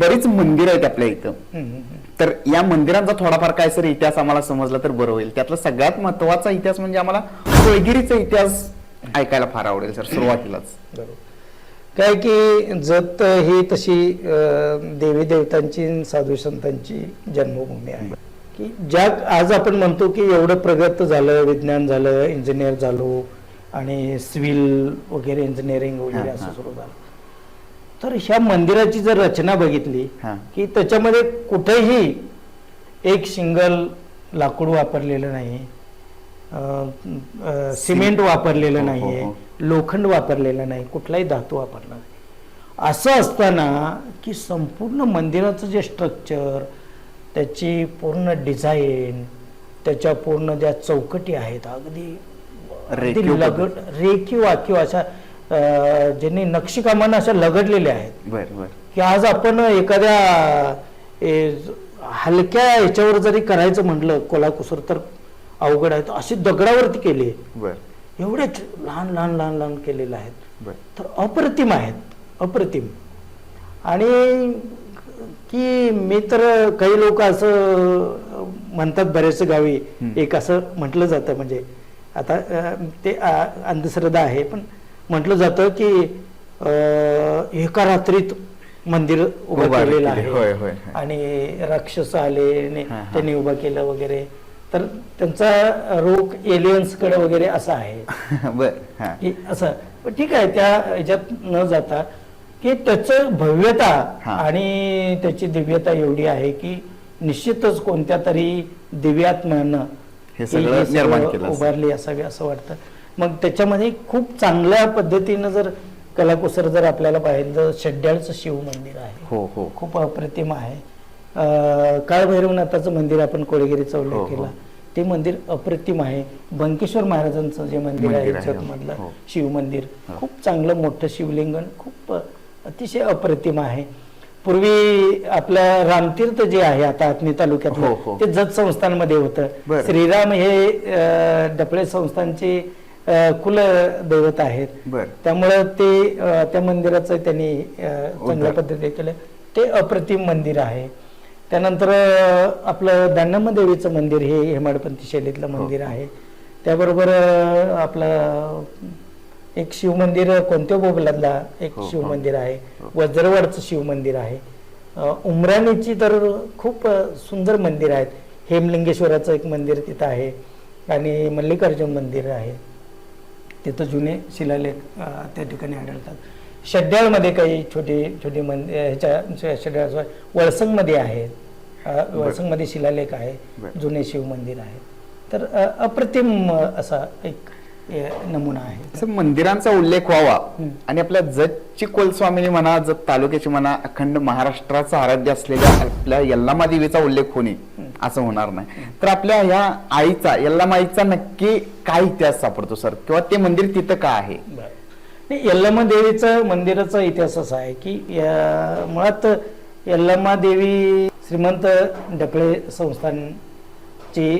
बरीच मंदिर आहेत आपल्या इथं. तर या मंदिरांचा थोडाफार काय सर इतिहास आम्हाला समजला तर बरं होईल. त्यातला सगळ्यात महत्त्वाचा इतिहास म्हणजे आम्हाला कोळगिरीचा इतिहास ऐकायला फार आवडेल सर सुरुवातीलाच. बरोबर. काय की जत ही तशी देवी देवतांची साधू संतांची जन्मभूमी आहे. की ज्या आज आपण म्हणतो की एवढं प्रगत झालं विज्ञान झालं इंजिनियर झालो आणि सिव्हिल वगैरे इंजिनिअरिंग वगैरे असं. सुरू झालं. तर ह्या मंदिराची जर रचना बघितली हा. की त्याच्यामध्ये कुठेही एक सिंगल लाकूड वापरलेलं नाही अं, अं, सिमेंट वापरलेलं हो, हो, नाहीये हो. लोखंड वापरलेलं नाही कुठलाही धातू वापरला नाही असं असताना की संपूर्ण मंदिराचं जे स्ट्रक्चर त्याची पूर्ण डिझाईन त्याच्या पूर्ण ज्या चौकटी आहेत अगदी रेखीव रेखीव वाकीव अशा ज्यांनी नक्षीकामानं अशा लगडलेल्या आहेत. बर बर. की आज आपण एखाद्या हलक्या ह्याच्यावर जरी करायचं म्हटलं कोलाकुसर तर अवघड आहे. अशी दगडावरती केली एवढेच लहान लहान लहान लहान केलेले आहेत. तर अप्रतिम आहेत. अप्रतिम. आणि की मी तर काही लोक असं म्हणतात बरेच गावी. एक असं म्हटलं जातं. म्हणजे आता ते अंधश्रद्धा आहे पण म्हटलं जातं की अं, एका रात्रीत मंदिर उभं केलेलं आहे. आणि राक्षस आले. त्यांनी उभं केलं वगैरे तर त्यांचा रोग एलियन्सकडे वगैरे असा आहे हा असं पण ठीक आहे त्या ह्याच्यात न जाता की त्याचं भव्यता. आणि त्याची दिव्यता एवढी आहे की निश्चितच कोणत्या तरी दिव्यात्म्यानं. उभारली असावी असं वाटतं मग त्याच्यामध्ये खूप चांगल्या पद्धतीनं जर कलाकुसर जर आपल्याला पाहिजे तर शेड्याळचं शिव मंदिर आहे हो हो खूप अप्रतिम आहे काळभैरवनाथाचं मंदिर आपण कोळगिरीचा हो, उल्लेख हो. केला ते मंदिर अप्रतिम आहे बंकेश्वर महाराजांचं जे मंदिर आहे जतमधलं हो. शिव मंदिर हो. खूप चांगलं मोठं शिवलिंगन खूप अतिशय अप्रतिम आहे पूर्वी आपलं रामतीर्थ जे आहे आता आत्मी हो, तालुक्यात हो. ते जत संस्थांमध्ये होतं. श्रीराम हे अं, डफळे संस्थांचे कुलदैवत आहेत. बर. त्यामुळं ते अ, त्या मंदिराचं त्यांनी अ, चांगल्या. पद्धतीने केलं. ते अप्रतिम मंदिर आहे. त्यानंतर अ, आपलं दानम्म देवीचं मंदिर हे हेमाडपंथी शैलीतलं मंदिर आहे. त्याबरोबर अ, आपलं एक शिवमंदिर कोणत्या बोबलातला एक हो, हो. शिवमंदिर आहे? हो. वज्रवाडचं शिवमंदिर आहे. अ, उमराणीची तर खूप अ, सुंदर मंदिर आहेत. हेमलिंगेश्वराचं एक मंदिर तिथं आहे. आणि मल्लिकार्जुन मंदिर आहे. तिथं जुने शिलालेख त्या ठिकाणी आढळतात. शड्याळमध्ये काही छोटी छोटी मंदिर ह्याच्या शड्याळ वळसंगमध्ये आहे. अ, वळसंगमध्ये शिलालेख आहे. जुने शिव मंदिर आहे. तर अप्रतिम असा एक नमुना आहे. मंदिरांचा उल्लेख व्हावा. आणि आपल्या जतची कुलस्वामिनी म्हणा जत तालुक्याची म्हणा अखंड महाराष्ट्राचं आराध्य असलेल्या आपल्या यल्लामा देवीचा उल्लेख होणे. असं होणार नाही. तर आपल्या ह्या आईचा यल्लामा आईचा नक्की काय इतिहास सापडतो सर? किंवा ते मंदिर तिथं का आहे? यल्लमा देवीचं मंदिराचा इतिहास असा आहे की या- मुळात यल्लमा देवी श्रीमंत डफळे संस्थानची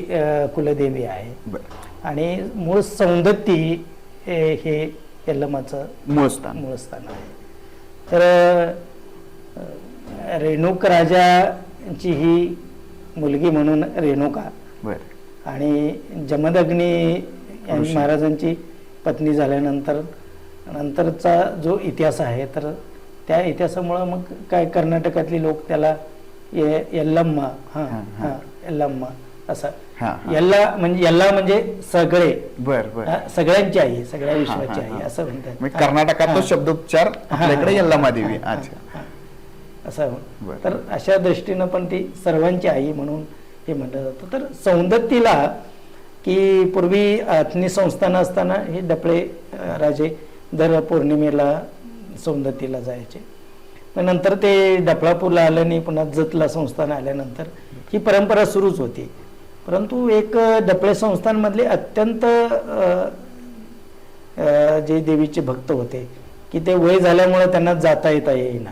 कुलदेवी आहे. आणि मूळ सौंदत्ती हे यल्लमाचं मूळ स्थान. मूळ स्थान आहे. तर रेणुक राजाची ही मुलगी म्हणून रेणुका. आणि जमदग्नी. महाराजांची पत्नी झाल्यानंतर नंतरचा जो इतिहास आहे तर त्या इतिहासामुळं मग काय कर्नाटकातली लोक त्याला ये- यल्लम्मा हा हा, यल्लम्मा असं. यल्ला म्हणजे यल्ला म्हणजे सगळे. बर बर. सगळ्यांची आई सगळ्या विश्वाची आई. असं म्हणतात. म्हणजे कर्नाटकात तो. शब्दोपचार आपल्याकडे यल्लामा हा, देवी. अच्छा. असं. तर अशा दृष्टीनं पण ती सर्वांची आई म्हणून हे म्हटलं जातं. तर सौंदत्तीला की पूर्वी अथनी संस्थान असताना हे डपळे राजे दर पौर्णिमेला सौंदत्तीला जायचे. पण नंतर ते डफळापूरला आल्याने पुन्हा जतला संस्थान आल्यानंतर ही परंपरा सुरूच होती. परंतु एक डपळे संस्थानमधले अत्यंत जे देवीचे भक्त होते की ते वय झाल्यामुळे त्यांना जाता येता येईना.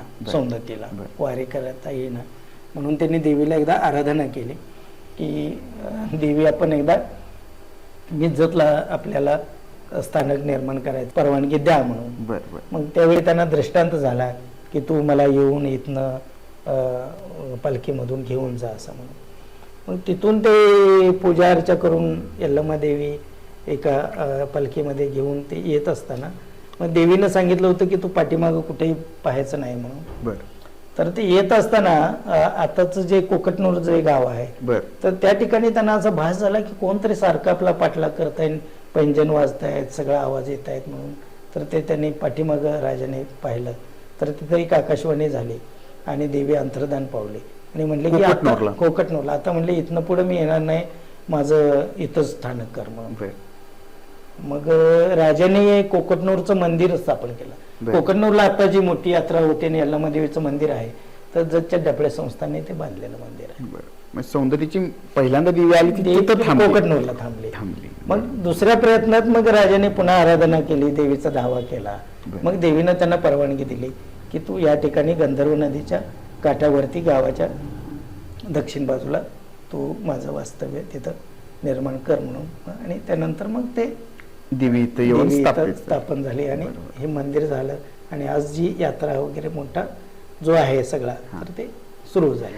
बरं. वारी करता येईना. म्हणून त्यांनी देवीला एकदा आराधना केली की देवी आपण एकदा मी जतला आपल्याला स्थानक निर्माण करायचं परवानगी द्या म्हणून. मग त्यावेळी त्यांना दृष्टांत झाला की तू मला येऊन इथनं पालखीमधून घेऊन जा असं म्हणून. मग तिथून ते पूजा अर्चा करून यल्लम्मा देवी एका पालखीमध्ये घेऊन ते येत असताना मग देवीनं सांगितलं होतं की तू पाठीमागं कुठेही पाहायचं नाही म्हणून. बर. तर ते येत असताना आताचं जे कोकटनूर जे गाव आहे बर. तर त्या ठिकाणी त्यांना असा भास झाला की कोणतरी सारखं आपला पाठलाग करतायत पैंजन वाजतायत सगळा आवाज येत आहेत म्हणून. तर ते त्यांनी पाठीमागं राजाने पाहिलं. तर तिथं एक आकाशवाणी झाली आणि देवी अंतर्धान पावली. आणि म्हणले की आता कोकटनूरला. आता म्हणले इथनं पुढे मी येणार नाही माझं इथंच स्थानक कर म्हणून. मग राजाने कोकटनूरचं मंदिर स्थापन केलं. कोकटनूरला आता जी मोठी यात्रा होते आणि यल्लामा देवीचं मंदिर आहे तर जतच्या डपळे संस्थाने ते बांधलेलं मंदिर आहे. सौंदर्याची पहिल्यांदा देवी आली ती कोकटनूरला थांबली. थांबली. मग दुसऱ्या प्रयत्नात मग राजाने पुन्हा आराधना केली देवीचा धावा केला. मग देवीनं त्यांना परवानगी दिली की तू या ठिकाणी गंधर्व नदीच्या काठावरती गावाच्या दक्षिण बाजूला तू माझं वास्तव्य तिथं निर्माण कर म्हणून. आणि त्यानंतर मग ते देवी इथं येऊन देवी इथं स्थापित. स्थापन झाली आणि. हे मंदिर झालं आणि आज जी यात्रा वगैरे मोठा जो आहे सगळा तर ते सुरू झाले.